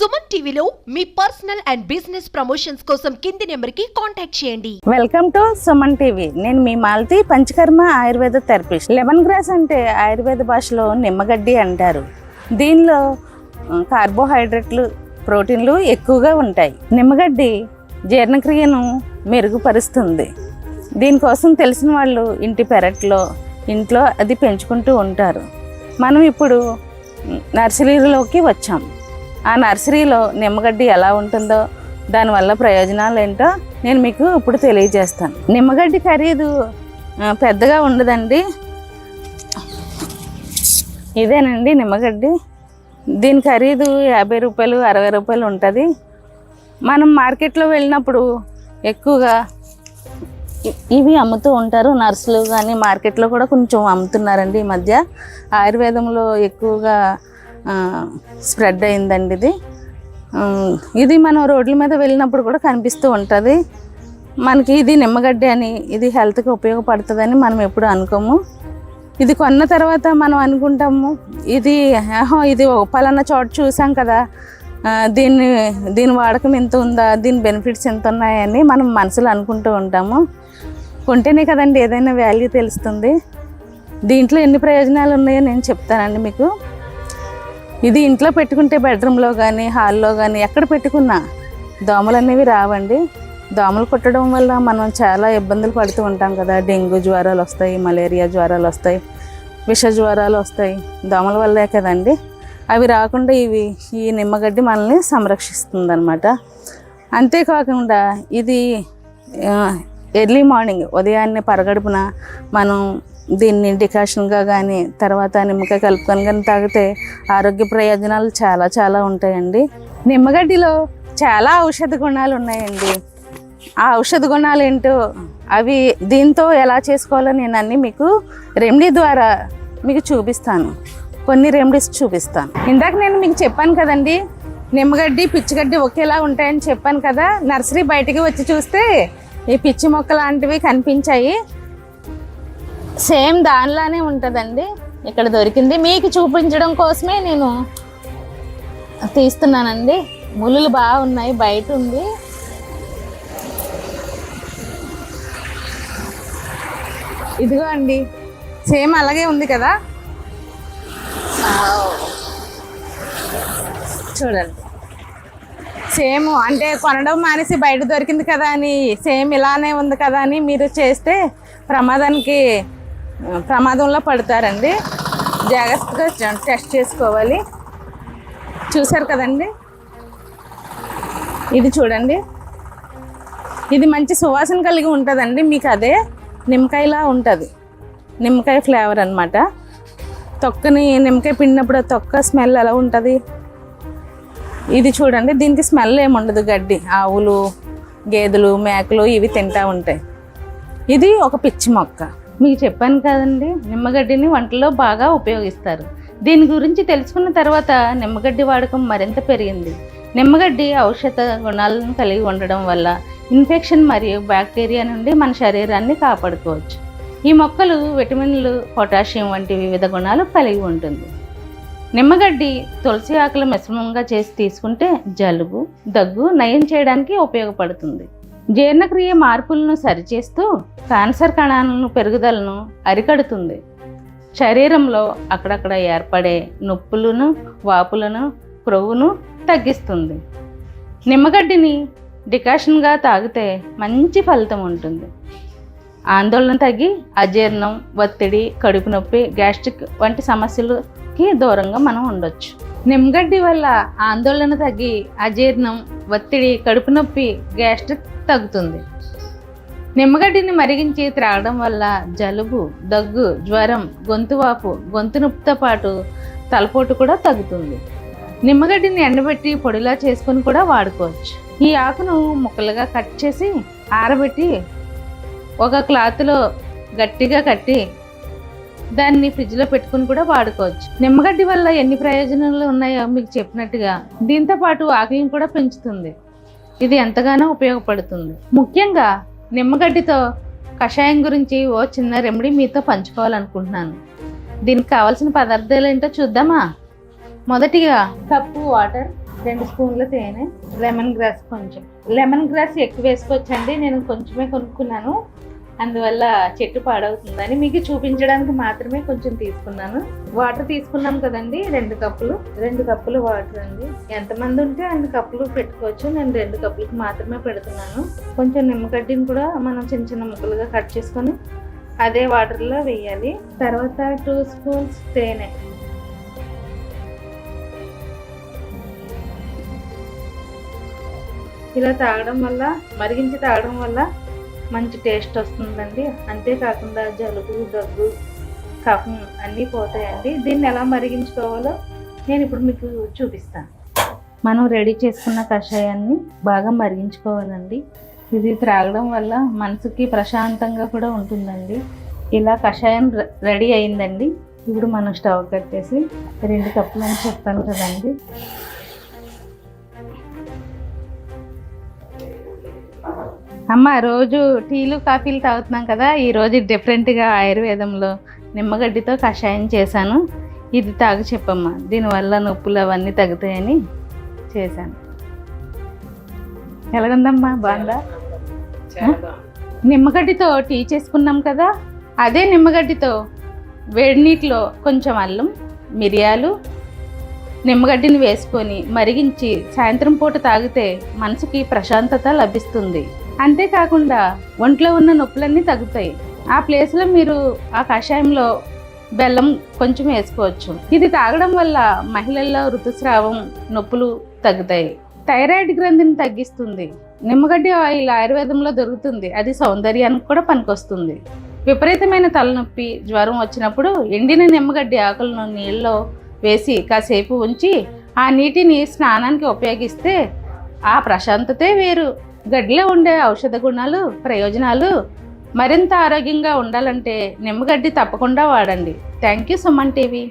సుమన్ టీవీలో మీ personal and business promotions కోసం కింది నెంబర్కి కాంటాక్ట్ చేయండి. Welcome to Suman TV. నేను మీ Malathi Panchakarma Ayurveda therapist. Lemon grass అంటే ఆయుర్వేద భాషలో నిమ్మగడ్డి అంటారు. దీనిలో కార్బోహైడ్రేట్లు ప్రోటీన్లు ఎక్కువగా ఉంటాయి. నిమ్మగడ్డి జీర్ణక్రియను మెరుగుపరుస్తుంది. దీనికోసం తెలిసిన వాళ్ళు ఇంటి పెరట్లో ఇంట్లో అది పెంచుకుంటూ ఉంటారు. మనం ఇప్పుడు నర్సరీలోకి వచ్చాం. ఆ నర్సరీలో నిమ్మగడ్డి ఎలా ఉంటుందో దానివల్ల ప్రయోజనాలు ఏంటో నేను మీకు ఇప్పుడు తెలియజేస్తాను. నిమ్మగడ్డి ఖరీదు పెద్దగా ఉండదండి. ఇదేనండి నిమ్మగడ్డి. దీని ఖరీదు యాభై రూపాయలు అరవై రూపాయలు ఉంటుంది. మనం మార్కెట్లో వెళ్ళినప్పుడు ఎక్కువగా ఇవి అమ్ముతూ ఉంటారు. నర్సులు కానీ మార్కెట్లో కూడా కొంచెం అమ్ముతున్నారండి ఈ మధ్య. ఆయుర్వేదంలో ఎక్కువగా స్ప్రెడ్ అయిందండి ఇది. ఇది మనం రోడ్ల మీద వెళ్ళినప్పుడు కూడా కనిపిస్తూ ఉంటుంది. మనకి ఇది నిమ్మగడ్డ అని ఇది హెల్త్కి ఉపయోగపడుతుందని మనం ఎప్పుడు అనుకోము. ఇది కొన్న తర్వాత మనం అనుకుంటాము ఇది ఆహో ఇది పలానా చోట చూసాం కదా దీన్ని దీని వాడకం ఎంత ఉందా దీని బెనిఫిట్స్ ఎంత ఉన్నాయని మనం మనసులో అనుకుంటూ ఉంటాము. కొంటేనే కదండి ఏదైనా వాల్యూ తెలుస్తుంది. దీంట్లో ఎన్ని ప్రయోజనాలు ఉన్నాయో నేను చెప్తానండి మీకు. ఇది ఇంట్లో పెట్టుకుంటే బెడ్రూమ్లో కానీ హాల్లో కానీ ఎక్కడ పెట్టుకున్నా దోమలు అనేవి రావండి. దోమలు కుట్టడం వల్ల మనం చాలా ఇబ్బందులు పడుతూ ఉంటాం కదా. డెంగ్యూ జ్వరాలు వస్తాయి మలేరియా జ్వరాలు వస్తాయి విష జ్వరాలు వస్తాయి. దోమల వల్లే కదండి. అవి రాకుండా ఇవి ఈ నిమ్మగడ్డి మనల్ని సంరక్షిస్తుంది అనమాట అంతేకాకుండా ఇది ఎర్లీ మార్నింగ్ ఉదయాన్నే పరగడుపున మనం దీన్ని డికాషన్గా కానీ తర్వాత నిమ్మకాయ కలుపుకొని కానీ తాగితే ఆరోగ్య ప్రయోజనాలు చాలా చాలా ఉంటాయండి. నిమ్మగడ్డిలో చాలా ఔషధ గుణాలు ఉన్నాయండి. ఆ ఔషధ గుణాలు ఏంటో అవి దీంతో ఎలా చేసుకోవాలో నేను అన్ని మీకు రెమెడీ ద్వారా మీకు చూపిస్తాను. కొన్ని రెమెడీస్ చూపిస్తాను. ఇందాక నేను మీకు చెప్పాను కదండి నిమ్మగడ్డి పిచ్చిగడ్డి ఒకేలా ఉంటాయని చెప్పాను కదా నర్సరీ బయటికి వచ్చి చూస్తే ఈ పిచ్చి మొక్క లాంటివి కనిపించాయి. సేమ్ దానిలానే ఉంటుందండి. ఇక్కడ దొరికింది. మీకు చూపించడం కోసమే నేను తీస్తున్నానండి. ముళ్ళు బాగున్నాయి బయట ఉంది. ఇదిగో అండి. సేమ్ అలాగే ఉంది కదా? చూడండి. సేమ్ అంటే కొనడం మానేసి బయట దొరికింది కదా అని సేమ్ ఇలానే ఉంది కదా అని మీరు చేస్తే ప్రమాదానికి ప్రమాదంలో పడతారండి. జాగ్రత్తగా టెస్ట్ చేసుకోవాలి. చూసారు కదండి? ఇది చూడండి. ఇది మంచి సువాసన కలిగి ఉంటుందండి మీకు అదే. నిమ్మకాయలా ఉంటుంది. నిమ్మకాయ ఫ్లేవర్ అన్నమాట. తొక్కని నిమ్మకాయ పిండినప్పుడు తొక్క స్మెల్ ఎలా ఉంటుంది? ఇది చూడండి దీనికి స్మెల్ ఏముండదు గడ్డి. ఆవులు గేదెలు మేకలు ఇవి తింటా ఉంటాయి. ఇది ఒక పిచ్చి మొక్క. మీకు చెప్పాను కదండి నిమ్మగడ్డిని వంటలో బాగా ఉపయోగిస్తారు. దీని గురించి తెలుసుకున్న తర్వాత నిమ్మగడ్డి వాడకం మరింత పెరిగింది. నిమ్మగడ్డి ఔషధ గుణాలను కలిగి ఉండడం వల్ల ఇన్ఫెక్షన్ మరియు బ్యాక్టీరియా నుండి మన శరీరాన్ని కాపాడుకోవచ్చు. ఈ మొక్కలు విటమిన్లు పొటాషియం వంటి వివిధ గుణాలు కలిగి ఉంటుంది. నిమ్మగడ్డి తులసి ఆకుల మిశ్రమంగా చేసి తీసుకుంటే జలుబు దగ్గు నయం చేయడానికి ఉపయోగపడుతుంది. జీర్ణక్రియ మార్పులను సరిచేస్తూ క్యాన్సర్ కణాలను పెరుగుదలను అరికడుతుంది. శరీరంలో అక్కడక్కడ ఏర్పడే నొప్పులను వాపులను క్రొవ్వును తగ్గిస్తుంది. నిమ్మగడ్డిని డికాషన్గా తాగితే మంచి ఫలితం ఉంటుంది. ఆందోళన తగ్గి అజీర్ణం ఒత్తిడి కడుపు నొప్పి గ్యాస్ట్రిక్ వంటి సమస్యలకి దూరంగా మనం ఉండొచ్చు. నిమ్మగడ్డి వల్ల ఆందోళన తగ్గి అజీర్ణం ఒత్తిడి కడుపు నొప్పి గ్యాస్ట్రిక్ తగ్గుతుంది. నిమ్మగడ్డిని మరిగించి త్రాగడం వల్ల జలుబు దగ్గు జ్వరం గొంతు వాపు గొంతు నొప్పితో పాటు తలపోటు కూడా తగ్గుతుంది. నిమ్మగడ్డిని ఎండబెట్టి పొడిలా చేసుకొని కూడా వాడుకోవచ్చు. ఈ ఆకును ముక్కలుగా కట్ చేసి ఆరబెట్టి ఒక క్లాత్లో గట్టిగా కట్టి దాన్ని ఫ్రిడ్జ్లో పెట్టుకుని కూడా వాడుకోవచ్చు. నిమ్మగడ్డి వల్ల ఎన్ని ప్రయోజనాలు ఉన్నాయో మీకు చెప్పినట్టుగా దీంతో పాటు ఆకలిని కూడా పెంచుతుంది. ఇది ఎంతగానో ఉపయోగపడుతుంది. ముఖ్యంగా నిమ్మగడ్డితో కషాయం గురించి ఓ చిన్న రెమెడీ మీతో పంచుకోవాలనుకుంటున్నాను. దీనికి కావాల్సిన పదార్థాలు ఏంటో చూద్దామా? మొదటిగా కప్పు వాటర్ రెండు స్పూన్ల తేనె లెమన్ గ్రాస్ కొంచెం. లెమన్ గ్రాస్ ఎక్కువ వేసుకోవచ్చండి నేను కొంచెమే కొనుక్కున్నాను. అందువల్ల చెట్టు పాడవుతుందని మీకు చూపించడానికి మాత్రమే కొంచెం తీసుకున్నాను. వాటర్ తీసుకున్నాం కదండి రెండు కప్పులు. రెండు కప్పులు వాటర్ అండి. ఎంతమంది ఉంటే అన్ని కప్పులు పెట్టుకోవచ్చు. నేను రెండు కప్పులకు మాత్రమే పెడుతున్నాను. కొంచెం నిమ్మగడ్డిని కూడా మనం చిన్న చిన్న ముక్కలుగా కట్ చేసుకొని అదే వాటర్లో వేయాలి. తర్వాత టూ స్పూన్స్ తేనె. ఇలా తాగడం వల్ల మరిగించి తాగడం వల్ల మంచి టేస్ట్ వస్తుందండి. అంతేకాకుండా జలుబు దగ్గు కఫం అన్నీ పోతాయండి. దీన్ని ఎలా మరిగించుకోవాలో నేను ఇప్పుడు మీకు చూపిస్తాను. మనం రెడీ చేసుకున్న కషాయాన్ని బాగా మరిగించుకోవాలండి. ఇది త్రాగడం వల్ల మనసుకి ప్రశాంతంగా కూడా ఉంటుందండి. ఇలా కషాయం రెడీ అయిందండి. ఇప్పుడు మనం స్టవ్ కట్టేసి రెండు కప్పులు అని చెప్పాను కదండి. అమ్మ రోజు టీలు కాఫీలు తాగుతున్నాం కదా. ఈ రోజు డిఫరెంట్గా ఆయుర్వేదంలో నిమ్మగడ్డితో కషాయం చేశాను. ఇది తాగు చెప్పమ్మా. దీనివల్ల నొప్పులు అవన్నీ తగ్గుతాయని చేశాను. ఎలాగుందమ్మా? బాగుందా? నిమ్మగడ్డితో టీ చేసుకున్నాం కదా. అదే నిమ్మగడ్డితో వేడి నీటిలో కొంచెం అల్లం మిరియాలు నిమ్మగడ్డిని వేసుకొని మరిగించి సాయంత్రం పూట తాగితే మనసుకి ప్రశాంతత లభిస్తుంది. అంతేకాకుండా ఒంట్లో ఉన్న నొప్పులన్నీ తగ్గుతాయి. ఆ ప్లేస్లో మీరు ఆ కషాయంలో బెల్లం కొంచెం వేసుకోవచ్చు. ఇది తాగడం వల్ల మహిళల్లో ఋతుస్రావం నొప్పులు తగ్గుతాయి. థైరాయిడ్ గ్రంథిని తగ్గిస్తుంది. నిమ్మగడ్డి ఆయిల్ ఆయుర్వేదంలో దొరుకుతుంది. అది సౌందర్యానికి కూడా పనికొస్తుంది. విపరీతమైన తలనొప్పి జ్వరం వచ్చినప్పుడు ఎండిన నిమ్మగడ్డి ఆకులను నీళ్ళలో వేసి కాసేపు ఉంచి ఆ నీటిని స్నానానికి ఉపయోగిస్తే ఆ ప్రశాంతతే వేరు. గడ్డిలో ఉండే ఔషధ గుణాలు ప్రయోజనాలు మరింత ఆరోగ్యంగా ఉండాలంటే నిమ్మగడ్డి తప్పకుండా వాడండి. Thank you Suman TV.